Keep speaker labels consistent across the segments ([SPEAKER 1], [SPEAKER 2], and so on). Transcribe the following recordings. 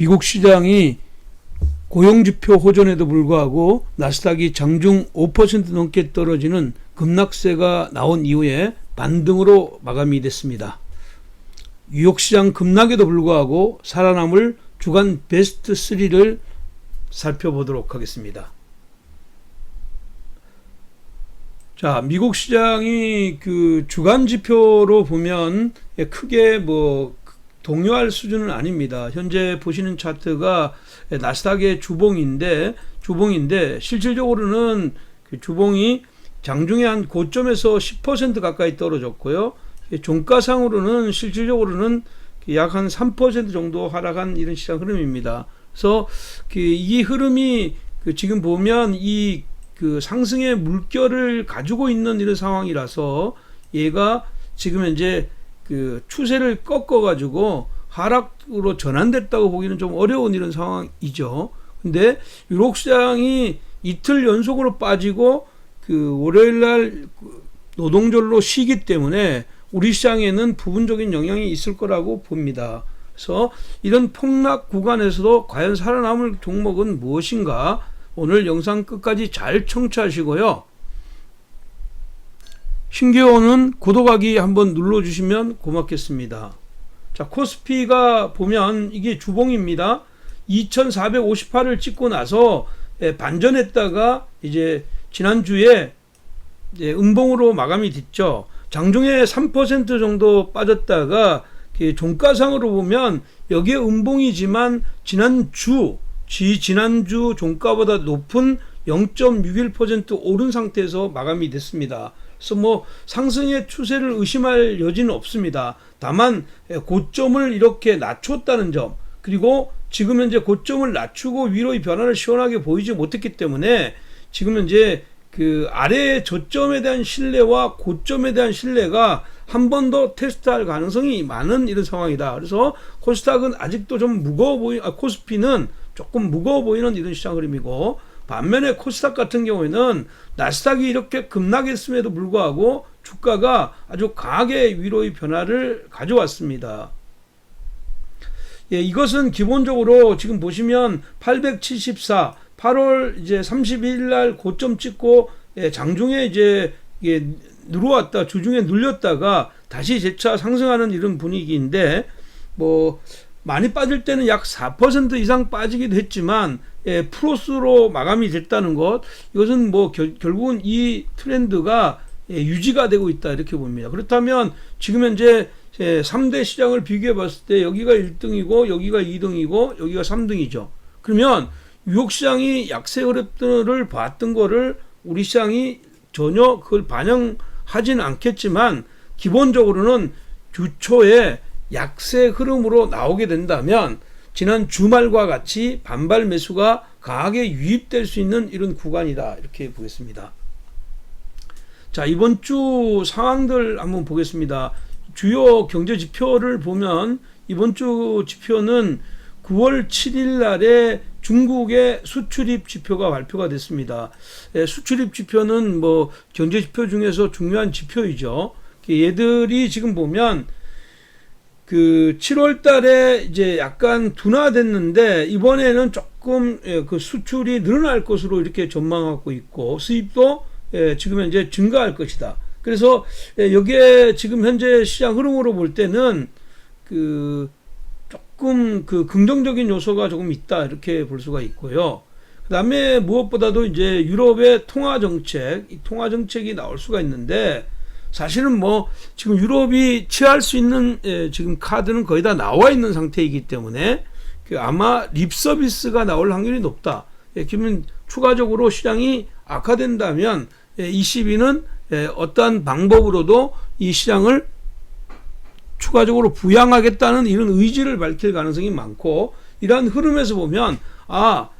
[SPEAKER 1] 미국 시장이 고용지표 호전에도 불구하고 나스닥이 장중 5% 넘게 떨어지는 급락세가 나온 이후에 반등으로 마감이 됐습니다. 뉴욕시장 급락에도 불구하고 살아남을 주간 베스트 3를 살펴보도록 하겠습니다. 자, 미국 시장이 그 주간 지표로 보면 크게 뭐 동요할 수준은 아닙니다. 현재 보시는 차트가 나스닥의 주봉인데 주봉인데 실질적으로는 그 주봉이 장중에 한 고점에서 10% 가까이 떨어졌고요. 종가상으로는 실질적으로는 약 한 3% 정도 하락한 이런 시장 흐름입니다. 그래서 그이 흐름이 그 지금 보면 이 그 상승의 물결을 가지고 있는 이런 상황이라서 얘가 지금 현재 그 추세를 꺾어 가지고 하락으로 전환됐다고 보기는 좀 어려운 이런 상황이죠. 근데 유럽 시장이 이틀 연속으로 빠지고 그 월요일 날 노동절로 쉬기 때문에 우리 시장에는 부분적인 영향이 있을 거라고 봅니다. 그래서 이런 폭락 구간에서도 과연 살아남을 종목은 무엇인가? 오늘 영상 끝까지 잘 청취하시고요. 신규호는 구독하기 한번 눌러주시면 고맙겠습니다. 자, 코스피가 보면 이게 주봉입니다. 2458을 찍고 나서 예, 반전했다가 이제 지난주에 이제 음봉으로 마감이 됐죠. 장중에 3% 정도 빠졌다가 그 종가상으로 보면 여기에 음봉이지만 지난주 지 지난주 종가보다 높은 0.61% 오른 상태에서 마감이 됐습니다. 그래서 뭐 상승의 추세를 의심할 여지는 없습니다. 다만 고점을 이렇게 낮췄다는 점 그리고 지금 현재 고점을 낮추고 위로의 변화를 시원하게 보이지 못했기 때문에 지금 현재 그 아래의 저점에 대한 신뢰와 고점에 대한 신뢰가 한 번 더 테스트할 가능성이 많은 이런 상황이다. 그래서 코스닥은 아직도 좀 무거워 보이, 아, 코스피는 조금 무거워 보이는 이런 시장 흐름이고 반면에 코스닥 같은 경우에는 나스닥이 이렇게 급락했음에도 불구하고 주가가 아주 강하게 위로의 변화를 가져왔습니다. 예, 이것은 기본적으로 지금 보시면 874, 8월 이제 30일 날 고점 찍고 예, 장중에 이제 예, 누르왔다 주중에 눌렸다가 다시 재차 상승하는 이런 분위기인데 뭐 많이 빠질 때는 약 4% 이상 빠지기도 했지만 예, 플러스로 마감이 됐다는 것 이것은 뭐 결, 결국은 이 트렌드가 예, 유지가 되고 있다 이렇게 봅니다. 그렇다면 지금 현재 예, 3대 시장을 비교해 봤을 때 여기가 1등이고 여기가 2등이고 여기가 3등이죠. 그러면 유혹 시장이 약세 흐름들을 봤던 거를 우리 시장이 전혀 그걸 반영하지는 않겠지만 기본적으로는 주초에 약세 흐름으로 나오게 된다면 지난 주말과 같이 반발 매수가 강하게 유입될 수 있는 이런 구간이다 이렇게 보겠습니다. 자 이번 주 상황들 한번 보겠습니다. 주요 경제 지표를 보면 이번 주 지표는 9월 7일 날에 중국의 수출입 지표가 발표가 됐습니다. 예, 수출입 지표는 뭐 경제 지표 중에서 중요한 지표이죠. 얘들이 지금 보면 그 7월 달에 이제 약간 둔화됐는데 이번에는 조금 예, 그 수출이 늘어날 것으로 이렇게 전망하고 있고 수입도 예, 지금 현재 증가할 것이다. 그래서 예, 여기에 지금 현재 시장 흐름으로 볼 때는 그 조금 그 긍정적인 요소가 조금 있다 이렇게 볼 수가 있고요. 그다음에 무엇보다도 이제 유럽의 통화 정책, 이 통화 정책이 나올 수가 있는데 사실은 뭐 지금 유럽이 취할 수 있는 예, 지금 카드는 거의 다 나와 있는 상태이기 때문에 그 아마 립 서비스가 나올 확률이 높다. 예, 그러면 추가적으로 시장이 악화된다면 예, ECB는 예, 어떠한 방법으로도 이 시장을 추가적으로 부양하겠다는 이런 의지를 밝힐 가능성이 많고 이러한 흐름에서 보면 아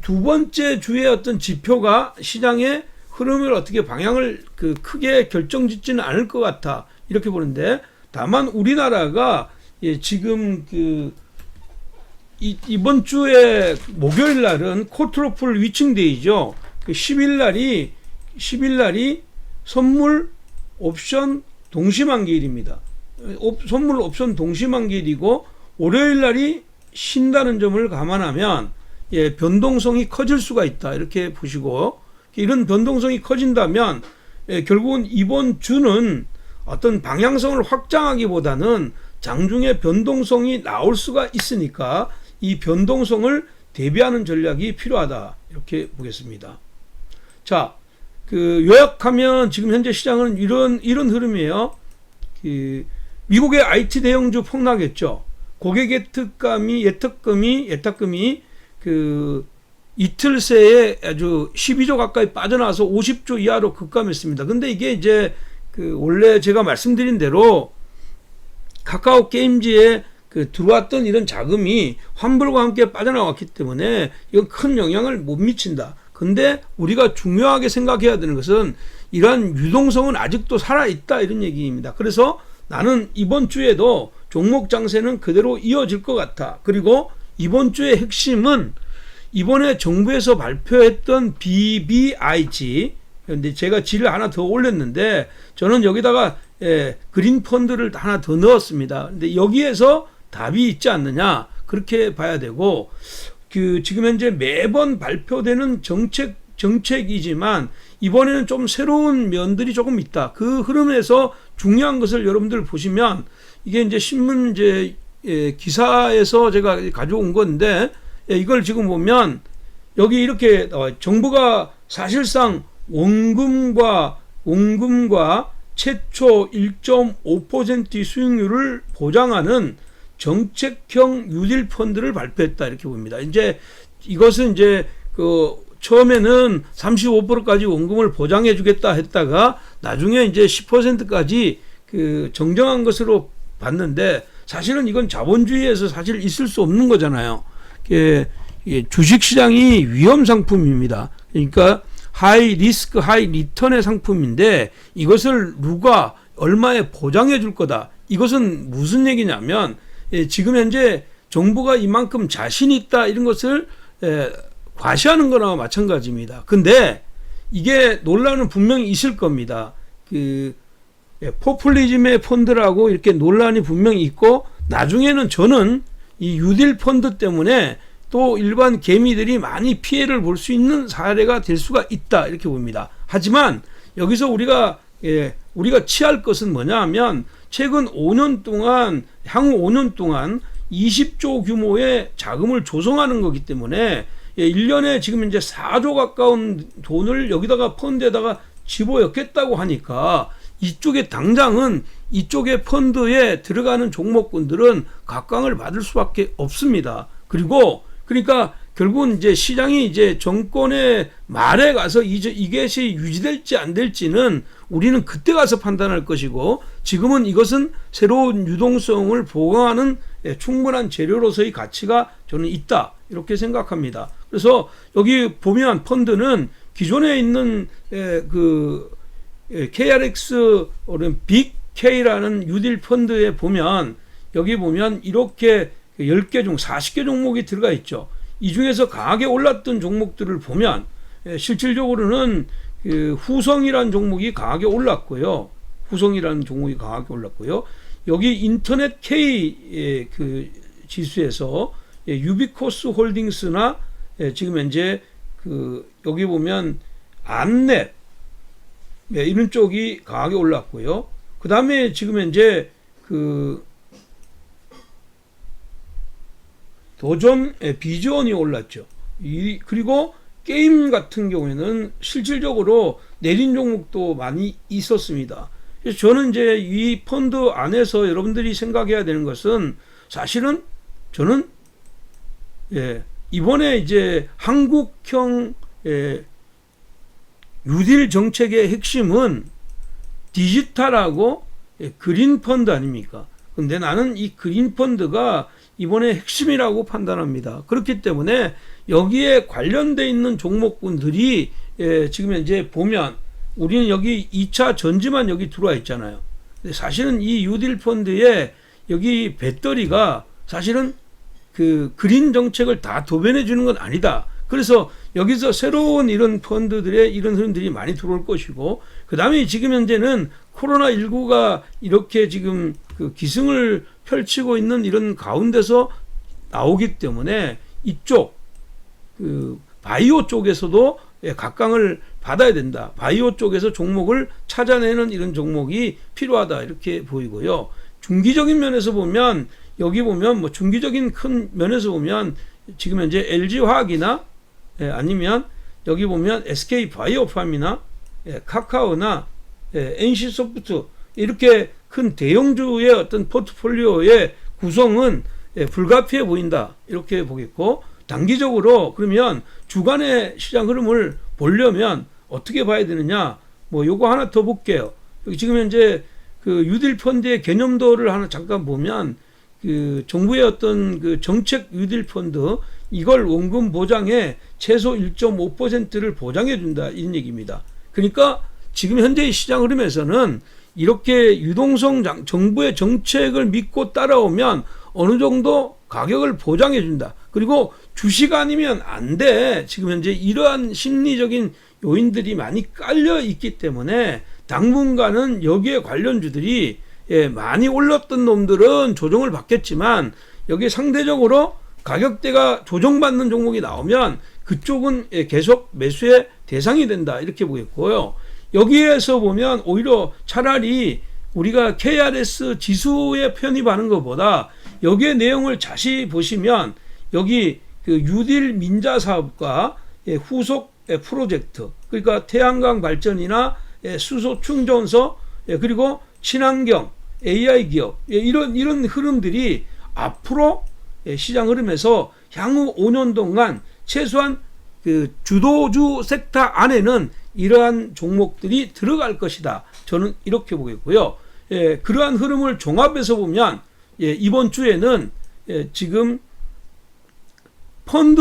[SPEAKER 1] 두 번째 주의 어떤 지표가 시장의 흐름을 어떻게 방향을 그 크게 결정짓지는 않을 것 같아 이렇게 보는데 다만 우리나라가 예, 지금 그 이, 이번 주에 목요일 날은 코트로플 위층데이죠. 그 10일 날이 10일 날이 선물 옵션 동시만기일입니다. 옵, 선물 옵션 동시만기일이고 월요일 날이 신다는 점을 감안하면 예, 변동성이 커질 수가 있다. 이렇게 보시고 이런 변동성이 커진다면 예, 결국은 이번 주는 어떤 방향성을 확장하기보다는 장중에 변동성이 나올 수가 있으니까 이 변동성을 대비하는 전략이 필요하다. 이렇게 보겠습니다. 자, 그 요약하면 지금 현재 시장은 이런 이런 흐름이에요. 그 미국의 IT 대형주 폭락했죠. 고객 예특감이 예탁금이 예탁금이 그 이틀 새에 아주 12조 가까이 빠져나와서 50조 이하로 급감했습니다. 근데 이게 이제 그 원래 제가 말씀드린 대로 카카오 게임즈에 그 들어왔던 이런 자금이 환불과 함께 빠져나왔기 때문에 이건 큰 영향을 못 미친다. 근데 우리가 중요하게 생각해야 되는 것은 이러한 유동성은 아직도 살아있다 이런 얘기입니다. 그래서 나는 이번 주에도 종목 장세는 그대로 이어질 것 같아. 그리고 이번 주의 핵심은 이번에 정부에서 발표했던 BBIG 근데 제가 질을 하나 더 올렸는데 저는 여기다가 예, 그린 펀드를 하나 더 넣었습니다. 근데 여기에서 답이 있지 않느냐 그렇게 봐야 되고 그 지금 현재 매번 발표되는 정책 정책이지만 이번에는 좀 새로운 면들이 조금 있다. 그 흐름에서 중요한 것을 여러분들 보시면 이게 이제 신문 이제 예, 기사에서 제가 가져온 건데 예, 이걸 지금 보면 여기 이렇게 어, 정부가 사실상 원금과 원금과 최초 1.5% 수익률을 보장하는 정책형 유딜 펀드를 발표했다 이렇게 봅니다. 이제 이것은 이제 그 처음에는 35%까지 원금을 보장해 주겠다 했다가 나중에 이제 10%까지 그 정정한 것으로 봤는데 사실은 이건 자본주의에서 사실 있을 수 없는 거잖아요. 예, 예, 주식 시장이 위험 상품입니다. 그러니까 하이 리스크 하이 리턴의 상품인데 이것을 누가 얼마에 보장해 줄 거다. 이것은 무슨 얘기냐면 예, 지금 현재 정부가 이만큼 자신 있다 이런 것을 예, 과시하는 거나 마찬가지입니다. 근데 이게 논란은 분명히 있을 겁니다. 그 예, 포퓰리즘의 펀드라고 이렇게 논란이 분명히 있고 나중에는 저는 이 유딜 펀드 때문에 또 일반 개미들이 많이 피해를 볼 수 있는 사례가 될 수가 있다 이렇게 봅니다. 하지만 여기서 우리가 예, 우리가 취할 것은 뭐냐 하면 최근 5년 동안 향후 5년 동안 20조 규모의 자금을 조성하는 거기 때문에 예, 1년에 지금 이제 4조 가까운 돈을 여기다가 펀드에다가 집어넣겠다고 하니까 이쪽에 당장은 이쪽에 펀드에 들어가는 종목군들은 각광을 받을 수밖에 없습니다. 그리고 그러니까 결국은 이제 시장이 이제 정권의 말에 가서 이제 이것이 유지될지 안 될지는 우리는 그때 가서 판단할 것이고 지금은 이것은 새로운 유동성을 보강하는 예, 충분한 재료로서의 가치가 저는 있다 이렇게 생각합니다. 그래서 여기 보면 펀드는 기존에 있는 예, 그 예, KRX 오른 빅 K라는 유딜 펀드에 보면 여기 보면 이렇게 10개 중 40개 종목이 들어가 있죠. 이 중에서 강하게 올랐던 종목들을 보면 예, 실질적으로는 그 후성이라는 종목이 강하게 올랐고요. 후성이라는 종목이 강하게 올랐고요. 여기 인터넷 K 그 지수에서 예, 유비코스 홀딩스나 예, 지금 현재 그 여기 보면 안넷 네, 이런 쪽이 강하게 올랐고요. 그 다음에 지금 현재 그 도전 예, 비전이 올랐죠. 이, 그리고 게임 같은 경우에는 실질적으로 내린 종목도 많이 있었습니다. 그래서 저는 이제 이 펀드 안에서 여러분들이 생각해야 되는 것은 사실은 저는 예, 이번에 이제 한국형 예, 뉴딜 정책의 핵심은 디지털하고 예, 그린 펀드 아닙니까? 근데 나는 이 그린 펀드가 이번에 핵심이라고 판단합니다. 그렇기 때문에 여기에 관련돼 있는 종목군들이 예, 지금 현재 보면 우리는 여기 2차 전지만 여기 들어와 있잖아요. 사실은 이 유딜 펀드에 여기 배터리가 사실은 그 그린 정책을 다 도변해 주는 건 아니다. 그래서 여기서 새로운 이런 펀드들의 이런 흐름들이 많이 들어올 것이고 그 다음에 지금 현재는 코로나 19가 이렇게 지금 그 기승을 펼치고 있는 이런 가운데서 나오기 때문에 이쪽 그 바이오 쪽에서도 예, 각광을 받아야 된다. 바이오 쪽에서 종목을 찾아내는 이런 종목이 필요하다 이렇게 보이고요. 중기적인 면에서 보면 여기 보면 뭐 중기적인 큰 면에서 보면 지금 현재 LG 화학이나 예, 아니면 여기 보면 SK 바이오팜이나 예, 카카오나 예, NC 소프트 이렇게 큰 대형주의 어떤 포트폴리오의 구성은 예, 불가피해 보인다. 이렇게 보겠고 단기적으로 그러면 주간의 시장 흐름을 보려면 어떻게 봐야 되느냐? 뭐 요거 하나 더 볼게요. 여기 지금 현재 그 유딜 펀드의 개념도를 하나 잠깐 보면 그 정부의 어떤 그 정책 유딜 펀드 이걸 원금 보장에 최소 1.5%를 보장해 준다 이런 얘기입니다. 그러니까 지금 현재의 시장 흐름에서는 이렇게 유동성 장- 정부의 정책을 믿고 따라오면 어느 정도 가격을 보장해 준다. 그리고 주식 아니면 안 돼. 지금 현재 이러한 심리적인 요인들이 많이 깔려 있기 때문에 당분간은 여기에 관련주들이 예, 많이 올랐던 놈들은 조정을 받겠지만 여기 상대적으로 가격대가 조정받는 종목이 나오면 그쪽은 예, 계속 매수의 대상이 된다 이렇게 보겠고요. 여기에서 보면 오히려 차라리 우리가 KRS 지수에 편입하는 것보다 여기에 내용을 자세히 보시면 여기 그 유딜 민자 사업과 예, 후속 예, 프로젝트 그러니까 태양광 발전이나 예, 수소 충전소 예, 그리고 친환경 AI 기업 예, 이런 이런 흐름들이 앞으로 예, 시장 흐름에서 향후 5년 동안 최소한 그 주도주 섹터 안에는 이러한 종목들이 들어갈 것이다. 저는 이렇게 보겠고요. 예, 그러한 흐름을 종합해서 보면 예, 이번 주에는 예, 지금 펀드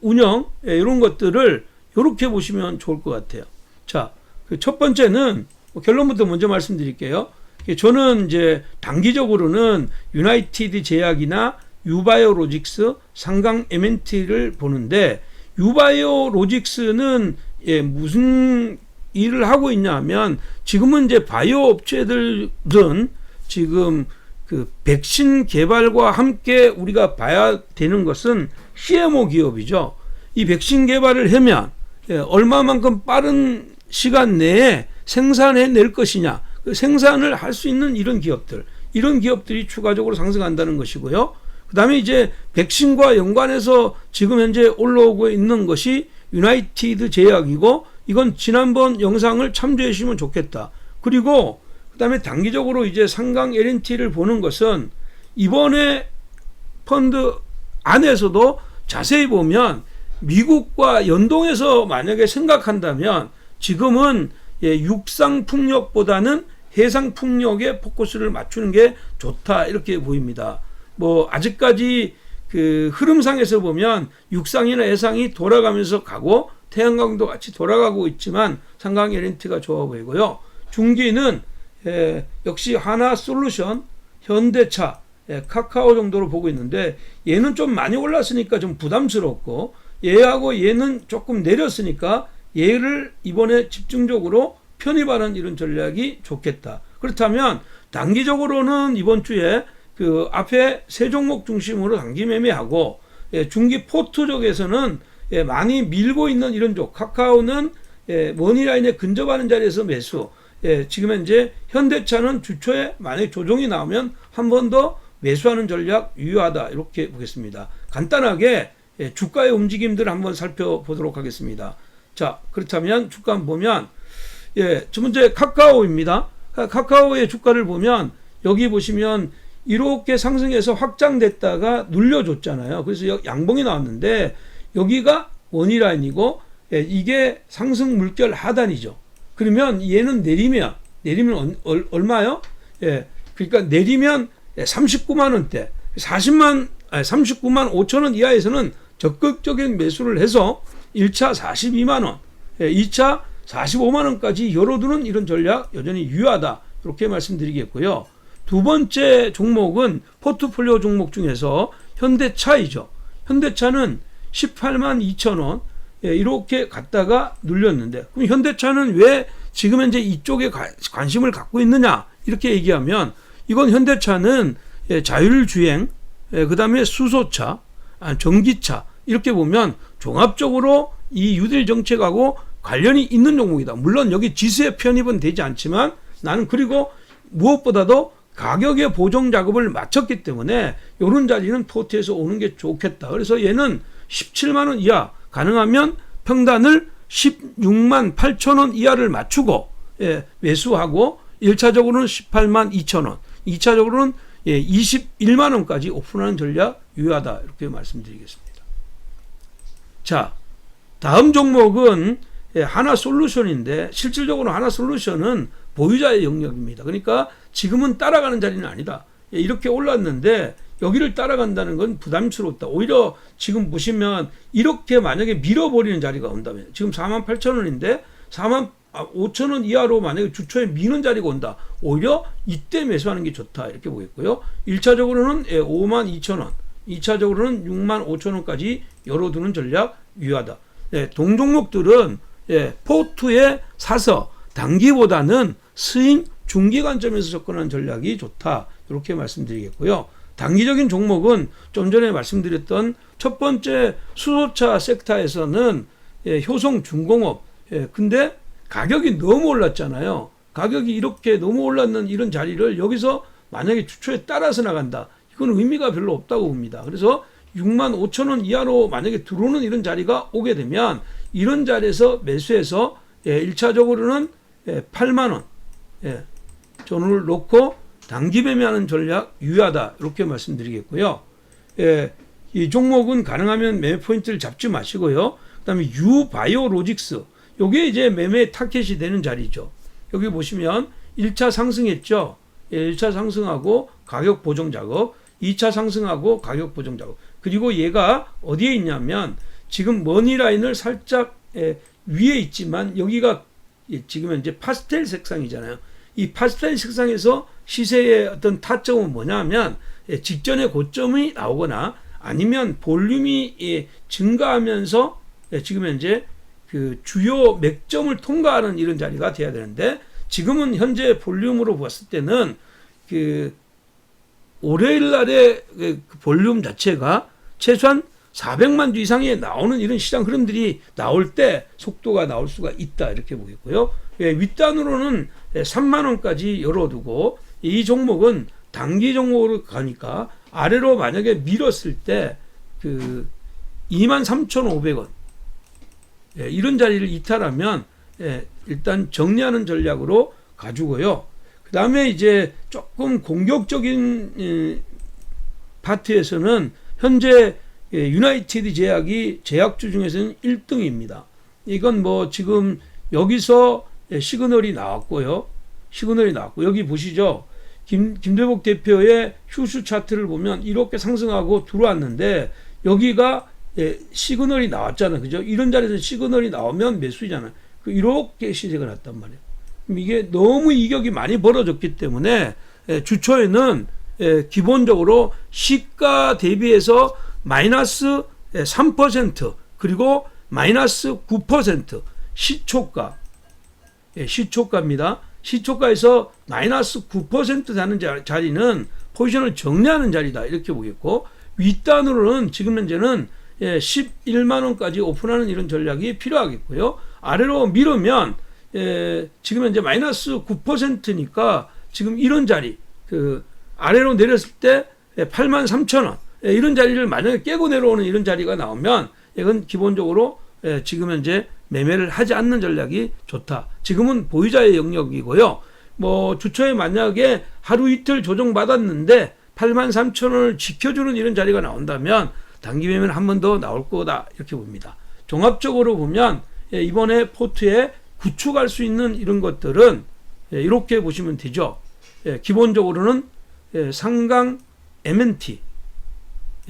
[SPEAKER 1] 운영 예, 이런 것들을 이렇게 보시면 좋을 것 같아요. 자, 그 첫 번째는 뭐 결론부터 먼저 말씀드릴게요. 예, 저는 이제 단기적으로는 유나이티드 제약이나 유바이오 로직스, 상강 MNT를 보는데 유바이오 로직스는 예, 무슨 일을 하고 있냐 하면 지금은 이제 바이오 업체들은 지금 그 백신 개발과 함께 우리가 봐야 되는 것은 CMO 기업이죠. 이 백신 개발을 하면 예, 얼마만큼 빠른 시간 내에 생산해 낼 것이냐. 그 생산을 할 수 있는 이런 기업들, 이런 기업들이 추가적으로 상승한다는 것이고요. 그 다음에 이제 백신과 연관해서 지금 현재 올라오고 있는 것이 유나이티드 제약이고 이건 지난번 영상을 참조해 주시면 좋겠다. 그리고 그 다음에 단기적으로 이제 상강 LNT를 보는 것은 이번에 펀드 안에서도 자세히 보면 미국과 연동해서 만약에 생각한다면 지금은 예, 육상 풍력보다는 해상 풍력에 포커스를 맞추는 게 좋다 이렇게 보입니다. 뭐 아직까지 그 흐름상에서 보면 육상이나 해상이 돌아가면서 가고 태양광도 같이 돌아가고 있지만 상강 LNT가 좋아 보이고요. 중기는 예, 역시 하나 솔루션, 현대차, 예, 카카오 정도로 보고 있는데 얘는 좀 많이 올랐으니까 좀 부담스럽고 얘하고 얘는 조금 내렸으니까 얘를 이번에 집중적으로 편입하는 이런 전략이 좋겠다. 그렇다면 단기적으로는 이번 주에 그 앞에 세 종목 중심으로 단기 매매하고 예, 중기 포트 쪽에서는 예, 많이 밀고 있는 이런 쪽 카카오는 예, 머니 라인에 근접하는 자리에서 매수 예, 지금 현재 현대차는 주초에 만약 조정이 나오면 한 번 더 매수하는 전략 유효하다 이렇게 보겠습니다. 간단하게 예, 주가의 움직임들을 한번 살펴보도록 하겠습니다. 자 그렇다면 주가 보면 예, 첫 번째 카카오입니다. 카- 카카오의 주가를 보면 여기 보시면 이렇게 상승해서 확장됐다가 눌려줬잖아요. 그래서 여- 양봉이 나왔는데 여기가 원이 라인이고 예, 이게 상승 물결 하단이죠. 그러면 얘는 내리면 내리면 얼- 얼, 얼마요? 예, 그러니까 내리면 39만 원대, 40만 아니, 39만 5천 원 이하에서는 적극적인 매수를 해서 1차 42만 원, 예, 2차 45만 원까지 열어두는 이런 전략 여전히 유효하다. 이렇게 말씀드리겠고요. 두 번째 종목은 포트폴리오 종목 중에서 현대차이죠. 현대차는 18만 2천 원 예, 이렇게 갔다가 눌렸는데 그럼 현대차는 왜 지금 현재 이쪽에 가- 관심을 갖고 있느냐 이렇게 얘기하면 이건 현대차는 예, 자율주행 예, 그 다음에 수소차, 아, 전기차 이렇게 보면 종합적으로 이 유딜 정책하고 관련이 있는 종목이다. 물론 여기 지수에 편입은 되지 않지만 나는 그리고 무엇보다도 가격의 보정 작업을 마쳤기 때문에 이런 자리는 포트에서 오는 게 좋겠다. 그래서 얘는 17만 원 이하 가능하면 평단을 16만 8천 원 이하를 맞추고 예, 매수하고 1차적으로는 18만 2천 원, 2차적으로는 예, 21만 원까지 오픈하는 전략 유효하다 이렇게 말씀드리겠습니다. 자, 다음 종목은 예, 하나 솔루션인데 실질적으로 하나 솔루션은 보유자의 영역입니다. 그러니까 지금은 따라가는 자리는 아니다. 예, 이렇게 올랐는데 여기를 따라간다는 건 부담스럽다. 오히려 지금 보시면 이렇게 만약에 밀어버리는 자리가 온다면 지금 4만 8천 원인데 4만 5천 원 이하로 만약에 주초에 미는 자리가 온다. 오히려 이때 매수하는 게 좋다. 이렇게 보겠고요. 1차적으로는 5만 2천 원, 2차적으로는 6만 5천 원까지 열어두는 전략 유효하다. 예, 동종목들은 예, 포트에 사서 단기보다는 스윙 중기 관점에서 접근하는 전략이 좋다. 이렇게 말씀드리겠고요. 단기적인 종목은 좀 전에 말씀드렸던 첫 번째 수소차 섹터에서는 예, 효성 중공업. 예, 근데 가격이 너무 올랐잖아요. 가격이 이렇게 너무 올랐는 이런 자리를 여기서 만약에 주초에 따라서 나간다. 이건 의미가 별로 없다고 봅니다. 그래서 6만 5천 원 이하로 만약에 들어오는 이런 자리가 오게 되면 이런 자리에서 매수해서 예, 1차적으로는 예, 8만 원 예, 전후를 놓고 단기 매매하는 전략 유효하다 이렇게 말씀드리겠고요. 예, 이 종목은 가능하면 매매 포인트를 잡지 마시고요. 그다음에 유바이오로직스 요게 이제 매매 타켓이 되는 자리죠. 여기 보시면 1차 상승했죠. 예, 1차 상승하고 가격 보정 작업, 2차 상승하고 가격 보정 작업. 그리고 얘가 어디에 있냐면 지금 머니 라인을 살짝 예, 위에 있지만 여기가 예, 지금 현재 파스텔 색상이잖아요. 이 파스텔 색상에서 시세의 어떤 타점은 뭐냐면 예, 직전의 고점이 나오거나 아니면 볼륨이 예, 증가하면서 예, 지금 현재 그 주요 맥점을 통과하는 이런 자리가 돼야 되는데 지금은 현재 볼륨으로 봤을 때는 그 월요일 날의 그 볼륨 자체가 최소한 400만 주 이상이 나오는 이런 시장 흐름들이 나올 때 속도가 나올 수가 있다 이렇게 보겠고요. 예, 윗단으로는 3만 원까지 열어두고 이 종목은 단기 종목으로 가니까 아래로 만약에 밀었을 때 그 23,500원 예, 이런 자리를 이탈하면 예, 일단 정리하는 전략으로 가지고요. 그 다음에 이제 조금 공격적인 예, 파트에서는 현재 예, 유나이티드 제약이 제약주 중에서는 1등입니다. 이건 뭐 지금 여기서 예, 시그널이 나왔고요. 시그널이 나왔고 여기 보시죠. 김, 김대복 대표의 휴수 차트를 보면 이렇게 상승하고 들어왔는데 여기가 예, 시그널이 나왔잖아요. 그죠? 이런 자리에서 시그널이 나오면 매수잖아요. 그 이렇게 시세가 났단 말이에요. 이게 너무 이격이 많이 벌어졌기 때문에 예, 주초에는 예, 기본적으로 시가 대비해서 마이너스 3% 그리고 마이너스 9% 시초가 예, 시초가입니다. 시초가에서 마이너스 9% 되는 자리는 포지션을 정리하는 자리다 이렇게 보겠고 윗단으로는 지금 현재는 예, 11만 원까지 오픈하는 이런 전략이 필요하겠고요. 아래로 밀으면 예, 지금 현재 마이너스 9%니까 지금 이런 자리 그 아래로 내렸을 때 8만 3천 원 예, 이런 자리를 만약에 깨고 내려오는 이런 자리가 나오면 이건 기본적으로 예, 지금 현재 매매를 하지 않는 전략이 좋다. 지금은 보유자의 영역이고요. 뭐 주초에 만약에 하루 이틀 조정받았는데 8만 3천 원을 지켜주는 이런 자리가 나온다면 단기 매매는 한 번 더 나올 거다 이렇게 봅니다. 종합적으로 보면 예, 이번에 포트에 구축할 수 있는 이런 것들은 예, 이렇게 보시면 되죠. 예, 기본적으로는 상강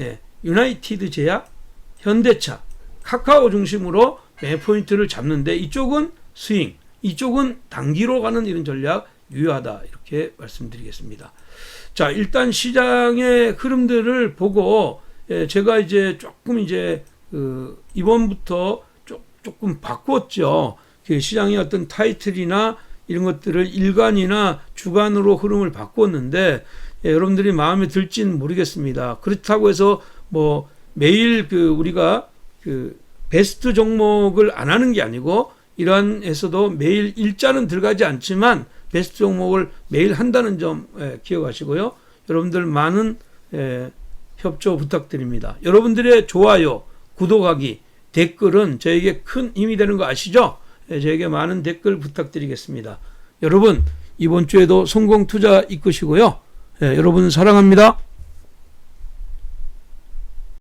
[SPEAKER 1] M&T, 유나이티드 제약, 현대차, 카카오 중심으로 매 포인트를 잡는데 이쪽은 스윙, 이쪽은 단기로 가는 이런 전략 유효하다 이렇게 말씀드리겠습니다. 자 일단 시장의 흐름들을 보고 예, 제가 이제 조금 이제 그 이번부터 조, 조금 바꿨죠. 그 시장의 어떤 타이틀이나 이런 것들을 일간이나 주간으로 흐름을 바꿨는데 예, 여러분들이 마음에 들지는 모르겠습니다. 그렇다고 해서 뭐 매일 그 우리가 그 베스트 종목을 안 하는 게 아니고 이러한에서도 매일 일자는 들어가지 않지만 베스트 종목을 매일 한다는 점 예, 기억하시고요. 여러분들 많은 예, 협조 부탁드립니다. 여러분들의 좋아요, 구독하기, 댓글은 저에게 큰 힘이 되는 거 아시죠? 예, 저에게 많은 댓글 부탁드리겠습니다. 여러분 이번 주에도 성공 투자 이끄시고요. 예, 여러분 사랑합니다.